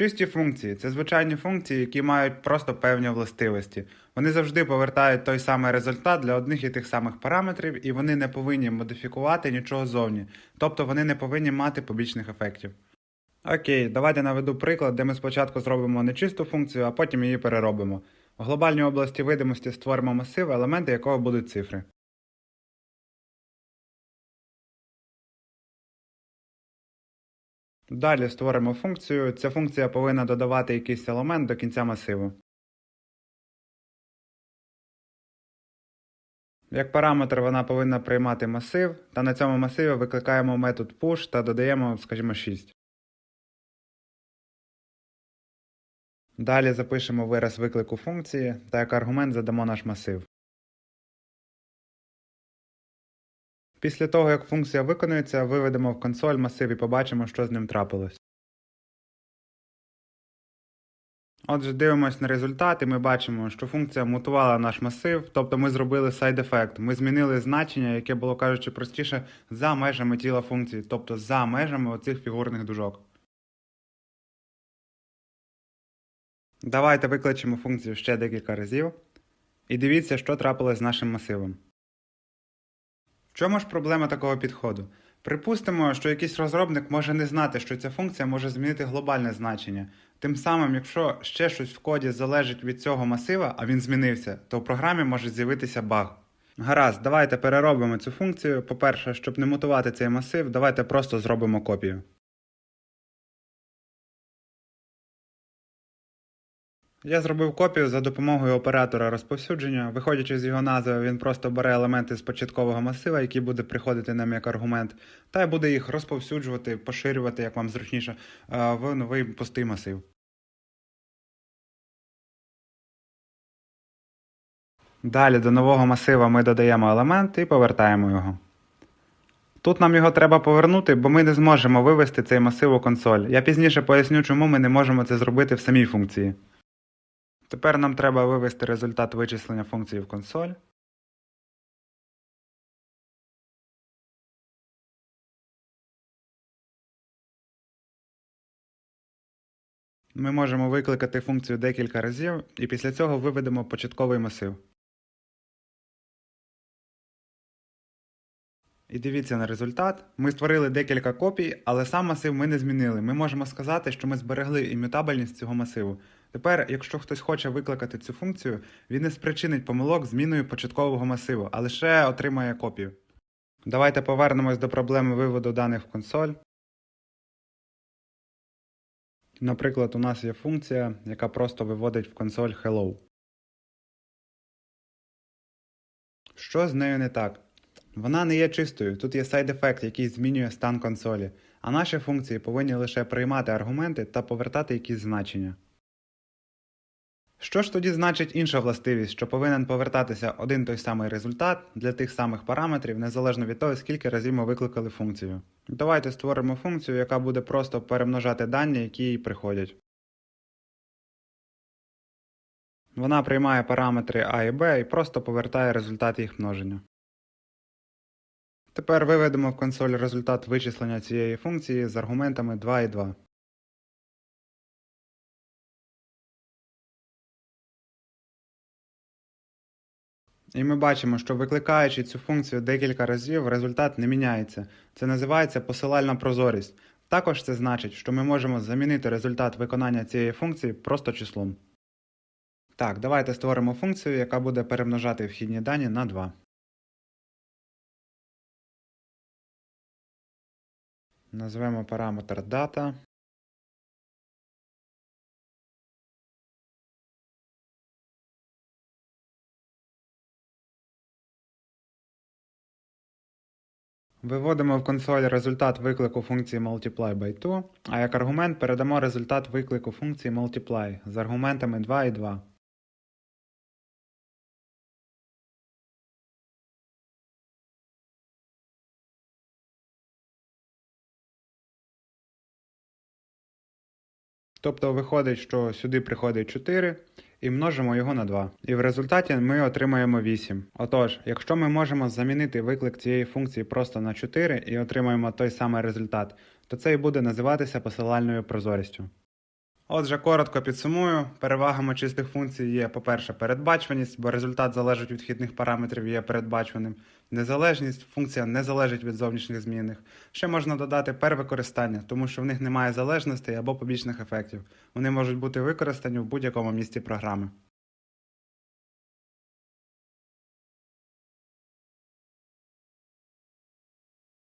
Чисті функції це звичайні функції, які мають просто певні властивості. Вони завжди повертають той самий результат для одних і тих самих параметрів, і вони не повинні модифікувати нічого зовні, тобто вони не повинні мати побічних ефектів. Окей, давайте наведу приклад, де ми спочатку зробимо нечисту функцію, а потім її переробимо. В глобальній області видимості створимо масив, елементи якого будуть цифри. Далі створимо функцію. Ця функція повинна додавати якийсь елемент до кінця масиву. Як параметр вона повинна приймати масив, та на цьому масиві викликаємо метод push та додаємо, скажімо, 6. Далі запишемо вираз виклику функції та як аргумент задамо наш масив. Після того, як функція виконується, виведемо в консоль масив і побачимо, що з ним трапилось. Отже, дивимось на результат і ми бачимо, що функція мутувала наш масив, тобто ми зробили сайд-ефект. Ми змінили значення, яке було кажучи простіше, за межами тіла функції, тобто за межами оцих фігурних дужок. Давайте викличемо функцію ще декілька разів. І дивіться, що трапилось з нашим масивом. В чому ж проблема такого підходу? Припустимо, що якийсь розробник може не знати, що ця функція може змінити глобальне значення. Тим самим, якщо ще щось в коді залежить від цього масива, а він змінився, то в програмі може з'явитися баг. Гаразд, давайте переробимо цю функцію. По-перше, щоб не мутувати цей масив, давайте просто зробимо копію. Я зробив копію за допомогою оператора розповсюдження. Виходячи з його назви, він просто бере елементи з початкового масива, який буде приходити нам як аргумент, та буде їх розповсюджувати, поширювати, як вам зручніше, е, в новий пустий масив. Далі до нового масива ми додаємо елемент і повертаємо його. Тут нам його треба повернути, бо ми не зможемо вивести цей масив у консоль. Я пізніше поясню, чому ми не можемо це зробити в самій функції. Тепер нам треба вивести результат вичислення функції в консоль. Ми можемо викликати функцію декілька разів і після цього виведемо початковий масив. І дивіться на результат. Ми створили декілька копій, але сам масив ми не змінили. Ми можемо сказати, що ми зберегли ім'ютабельність цього масиву. Тепер, якщо хтось хоче викликати цю функцію, він не спричинить помилок зміною початкового масиву, а лише отримає копію. Давайте повернемось до проблеми виводу даних в консоль. Наприклад, у нас є функція, яка просто виводить в консоль hello. Що з нею не так? Вона не є чистою, тут є сайд-ефект, який змінює стан консолі, а наші функції повинні лише приймати аргументи та повертати якісь значення. Що ж тоді значить інша властивість, що повинен повертатися один той самий результат для тих самих параметрів, незалежно від того, скільки разів ми викликали функцію. Давайте створимо функцію, яка буде просто перемножати дані, які їй приходять. Вона приймає параметри А і Б і просто повертає результат їх множення. Тепер виведемо в консоль результат вичислення цієї функції з аргументами 2 і 2. І ми бачимо, що викликаючи цю функцію декілька разів, результат не міняється. Це називається посилальна прозорість. Також це значить, що ми можемо замінити результат виконання цієї функції просто числом. Так, давайте створимо функцію, яка буде перемножати вхідні дані на 2. Назвемо параметр data. Виводимо в консоль результат виклику функції multiply by 2, а як аргумент передамо результат виклику функції multiply з аргументами 2 і 2. Тобто виходить, що сюди приходить 4 і множимо його на 2. І в результаті ми отримаємо 8. Отож, якщо ми можемо замінити виклик цієї функції просто на 4 і отримаємо той самий результат, то це і буде називатися посилальною прозорістю. Отже, коротко підсумую. Перевагами чистих функцій є, по-перше, передбачуваність, бо результат залежить від вхідних параметрів і є передбачуваним. Незалежність, функція не залежить від зовнішніх змінних. Ще можна додати перевикористання, тому що в них немає залежностей або побічних ефектів. Вони можуть бути використані в будь-якому місці програми.